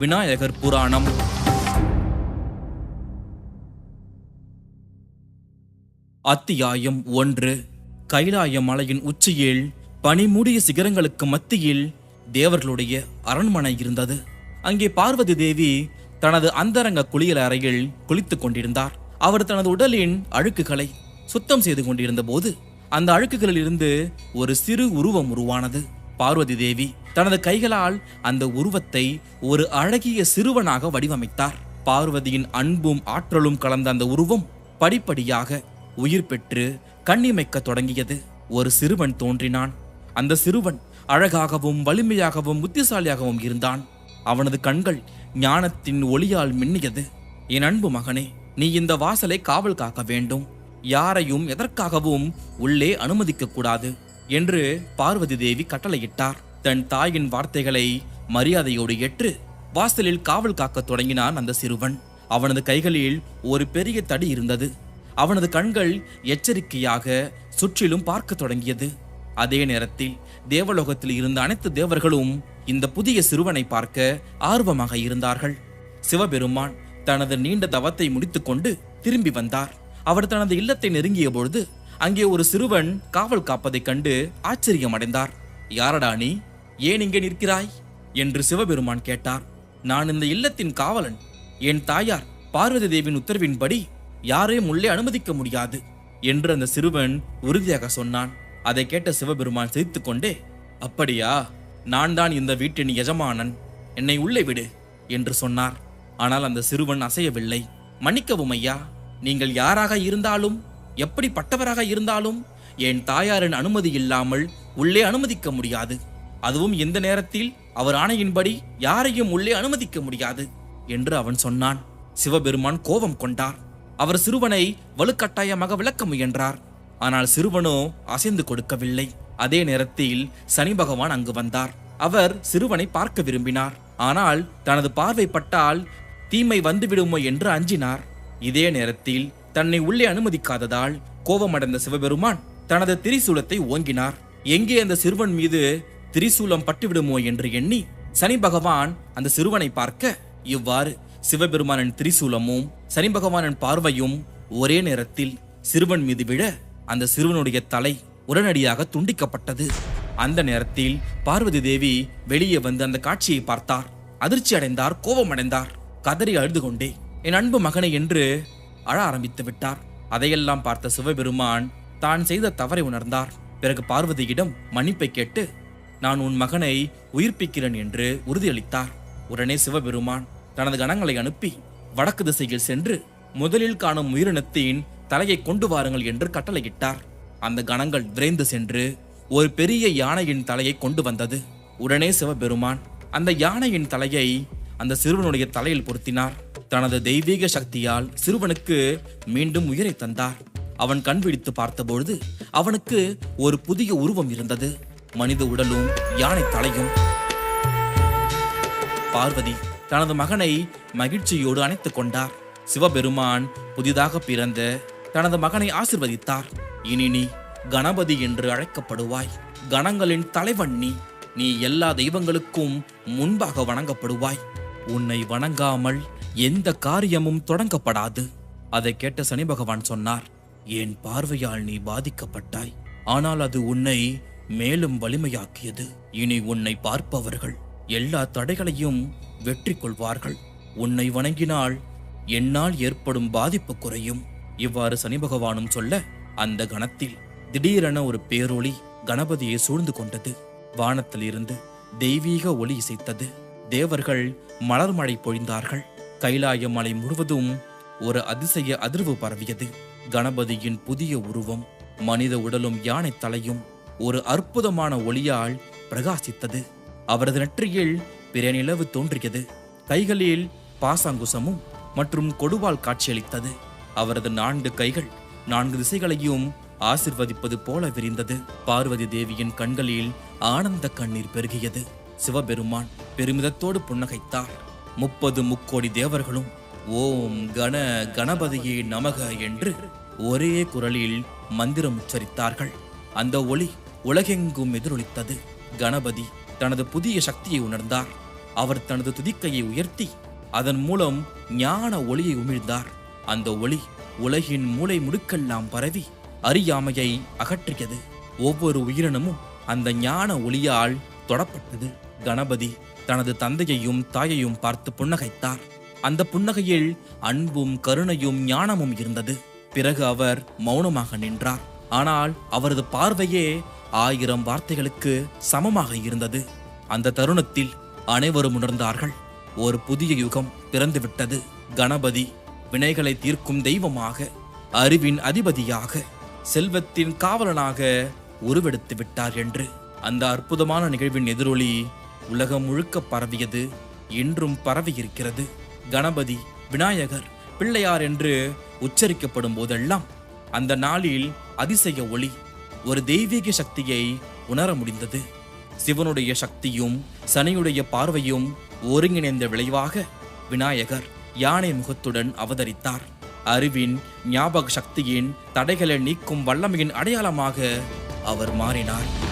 விநாயகர் புராணம். அத்தியாயம் ஒன்று. கைலாய மலையின் உச்சியில் பனிமூடிய சிகரங்களுக்கு மத்தியில் தேவர்களுடைய அரண்மனை இருந்தது. அங்கே பார்வதி தேவி தனது அந்தரங்க குளியல் அறையில் குளித்துக் கொண்டிருந்தார். அவர் தனது உடலின் அழுக்குகளை சுத்தம் செய்து கொண்டிருந்த போது அந்த அழுக்குகளில் இருந்து ஒரு சிறு உருவம் உருவானது. பார்வதி தேவி தனது கைகளால் அந்த உருவத்தை ஒரு அழகிய சிறுவனாக வடிவமைத்தார். பார்வதியின் அன்பும் ஆற்றலும் கலந்த அந்த உருவம் படிப்படியாக உயிர் பெற்று கண்ணிமைக்க தொடங்கியது. ஒரு சிறுவன் தோன்றினான். அந்த சிறுவன் அழகாகவும் வலிமையாகவும் புத்திசாலியாகவும் இருந்தான். அவனது கண்கள் ஞானத்தின் ஒளியால் மின்னியது. என் அன்பு மகனே நீ இந்த வாசலை காவல் காக்க வேண்டும். யாரையும் எதற்காகவும் உள்ளே அனுமதிக்க கூடாது என்று பார்வதி தேவி கட்டளையிட்டார். தன் தாயின் வார்த்தைகளை மரியாதையோடு ஏற்று வாசலில் காவல் காக்கத் தொடங்கினான் அந்த சிறுவன். அவனது கைகளில் ஒரு பெரிய தடி இருந்தது. அவனது கண்கள் எச்சரிக்கையாக சுற்றிலும் பார்க்கத் தொடங்கியது. அதே நேரத்தில் தேவலோகத்தில் இருந்த அனைத்து தேவர்களும் இந்த புதிய சிறுவனை பார்க்க ஆர்வமாக இருந்தார்கள். சிவபெருமான் தனது நீண்ட தவத்தை முடித்துக்கொண்டு திரும்பி வந்தார். அவர் தனது இல்லத்தை நெருங்கிய பொழுது அங்கே ஒரு சிறுவன் காவல் காப்பதைக் கண்டு ஆச்சரியமடைந்தார். யாரடா நீ? ஏன் இங்கே நிற்கிறாய்? என்று சிவபெருமான் கேட்டார். நான் இந்த இல்லத்தின் காவலன். என் தாயார் பார்வதி தேவியின் உத்தரவின்படி யாரையும் உள்ளே அனுமதிக்க முடியாது என்று அந்த சிறுவன் உறுதியாக சொன்னான். அதை கேட்ட சிவபெருமான் சிரித்துக்கொண்டே அப்படியா? நான் தான் இந்த வீட்டின் எஜமானன். என்னை உள்ளே விடு என்று சொன்னார். ஆனால் அந்த சிறுவன் அசையவில்லை. மன்னிக்கவும் ஐயா நீங்கள் யாராக இருந்தாலும் எப்படிப்பட்டவராக இருந்தாலும் என் தாயாரின் அனுமதி இல்லாமல் உள்ளே அனுமதிக்க முடியாது. அதுவும் இந்த நேரத்தில் அவர் ஆணையின்படி யாரையும் உள்ளே அனுமதிக்க முடியாது என்று அவன் சொன்னான். சிவபெருமான் கோபம் கொண்டார். அவர் சிறுவனை வலுக்கட்டாயமாக விளக்க முயன்றார். ஆனால் சிறுவனோ அசைந்து கொடுக்கவில்லை. அதே நேரத்தில் சனி பகவான் அங்கு வந்தார். அவர் சிறுவனை பார்க்க விரும்பினார். ஆனால் தனது பார்வை பட்டால் தீமை வந்துவிடுமோ என்று அஞ்சினார். இதே நேரத்தில் தன்னை உள்ளே அனுமதிக்காததால் கோபமடைந்த சிவபெருமான் தனது திரிசூலத்தை ஓங்கினார். எங்கே அந்த சிறுவன் மீது திரிசூலம் பட்டுவிடுமோ என்று எண்ணி சனி பகவான் அந்த சிறுவனை பார்க்க இவ்வாறு சிவபெருமானின் திரிசூலமும் சனி பகவானின் பார்வையும் ஒரே நேரத்தில் சிறுவன் மீது விழ அந்த சிறுவனுடைய தலை உடனடியாக துண்டிக்கப்பட்டது. அந்த நேரத்தில் பார்வதி தேவி வெளியே வந்து அந்த காட்சியை பார்த்தார். அதிர்ச்சி அடைந்தார் கோபமடைந்தார் கதறி அழுது கொண்டே என் அன்பு மகனை என்று அழ ஆரம்பித்து விட்டார். அதையெல்லாம் பார்த்த சிவபெருமான் தான் செய்த தவறை உணர்ந்தார். பிறகு பார்வதியிடம் மன்னிப்பை கேட்டு நான் உன் மகனை உயிர்ப்பிக்கிறேன் என்று உறுதியளித்தார். உடனே சிவபெருமான் தனது கணங்களை அனுப்பி வடக்கு திசையில் சென்று முதலில் காணும் உயிரினத்தின் தலையை கொண்டு வாருங்கள் என்று கட்டளையிட்டார். அந்த கணங்கள் விரைந்து சென்று ஒரு பெரிய யானையின் தலையை கொண்டு வந்தது. உடனே சிவபெருமான் அந்த யானையின் தலையை அந்த சிறுவனுடைய தலையில் பொருத்தினார். தனது தெய்வீக சக்தியால் சிறுவனுக்கு மீண்டும் உயிரை தந்தார். அவன் கண் விழித்து பார்த்தபொழுது அவனுக்கு ஒரு புதிய உருவம் இருந்தது. மனித உடலும் யானை தலையும். பார்வதி தனது மகனை மகிழ்ச்சியோடு அணைத்துக் கொண்டார். சிவபெருமான் புதிதாக பிறந்த தனது மகனை ஆசிர்வதித்தார். இனி நீ கணபதி என்று அழைக்கப்படுவாய். கணங்களின் தலைவன் நீ. நீ எல்லா தெய்வங்களுக்கும் முன்பாக வணங்கப்படுவாய். உன்னை வணங்காமல் எந்த காரியமும் தொடங்கப்படாது. அதை கேட்ட சனி பகவான் சொன்னார் என் பார்வையால் நீ பாதிக்கப்பட்டாய். ஆனால் அது உன்னை மேலும் வலிமையாக்கியது. இனி உன்னை பார்ப்பவர்கள் எல்லா தடைகளையும் வெற்றி கொள்வார்கள் உன்னை வணங்கினால் என்னால் ஏற்படும் பாதிப்பு குறையும். இவ்வாறு சனி பகவானும் சொல்ல அந்த கணத்தில் திடீரென ஒரு பேரொளி கணபதியை சூழ்ந்து கொண்டது. வானத்தில் இருந்து தெய்வீக ஒளி இசைத்தது. தேவர்கள் மலர் மழை பொழிந்தார்கள். கைலாய மலை முழுவதும் ஒரு அதிசய அதிர்வு பரவியது. கணபதியின் புதிய உருவம் மனித உடலும் யானை தலையும் ஒரு அற்புதமான ஒளியால் பிரகாசித்தது. அவரது நெற்றியில் பிற நிலவு தோன்றியது. கைகளில் பாசாங்குசமும் மற்றும் கொடுவால் காட்சியளித்தது. அவரது நான்கு கைகள் நான்கு திசைகளையும் ஆசிர்வதிப்பது போல விரிந்தது. பார்வதி தேவியின் கண்களில் ஆனந்த கண்ணீர் பெருகியது. சிவபெருமான் பெருமிதத்தோடு புன்னகைத்தார். முப்பது முக்கோடி தேவர்களும் ஓம் கண கணபதியே நமக என்று ஒரே குரலில் மந்திரம் உச்சரித்தார்கள். அந்த ஒளி உலகெங்கும் எதிரொலித்தது. கணபதி தனது புதிய சக்தியை உணர்ந்தார். அவர் தனது துதிக்கையை உயர்த்தி அதன் மூலம் ஞான ஒளியை உமிழ்ந்தார். அந்த ஒளி உலகின் மூளை முடுக்கெல்லாம் பரவி அறியாமையை அகற்றியது. ஒவ்வொரு உயிரினமும் அந்த ஞான ஒளியால் தொடப்பட்டது. கணபதி தனது தந்தையையும் தாயையும் பார்த்து புன்னகைத்தார். அந்த புன்னகையில் அன்பும் கருணையும் ஞானமும் இருந்தது. பிறகு அவர் மௌனமாக நின்றார். ஆனால் அவரது பார்வையே ஆயிரம் வார்த்தைகளுக்கு சமமாக இருந்தது. அந்த தருணத்தில் அனைவரும் உணர்ந்தார்கள். ஒரு புதிய யுகம் பிறந்துவிட்டது கணபதி வினைகளை தீர்க்கும் தெய்வமாக அறிவின் அதிபதியாக செல்வத்தின் காவலனாக உருவெடுத்து விட்டார் என்று. அந்த அற்புதமான நிகழ்வின் எதிரொலி உலகம் முழுக்க பரவியது. இன்றும் பரவியிருக்கிறது. கணபதி விநாயகர் பிள்ளையார் என்று உச்சரிக்கப்படும் போதெல்லாம் அந்த நாளில் அதிசய ஒளி ஒரு தெய்வீக சக்தியை உணர முடிந்தது. சிவனுடைய சக்தியும் சனியுடைய பார்வையும் ஒருங்கிணைந்த விளைவாக விநாயகர் யானை முகத்துடன் அவதரித்தார். அறிவின் ஞாபக சக்தியின் தடைகளை நீக்கும் வல்லமையின் அடையாளமாக அவர் மாறினார்.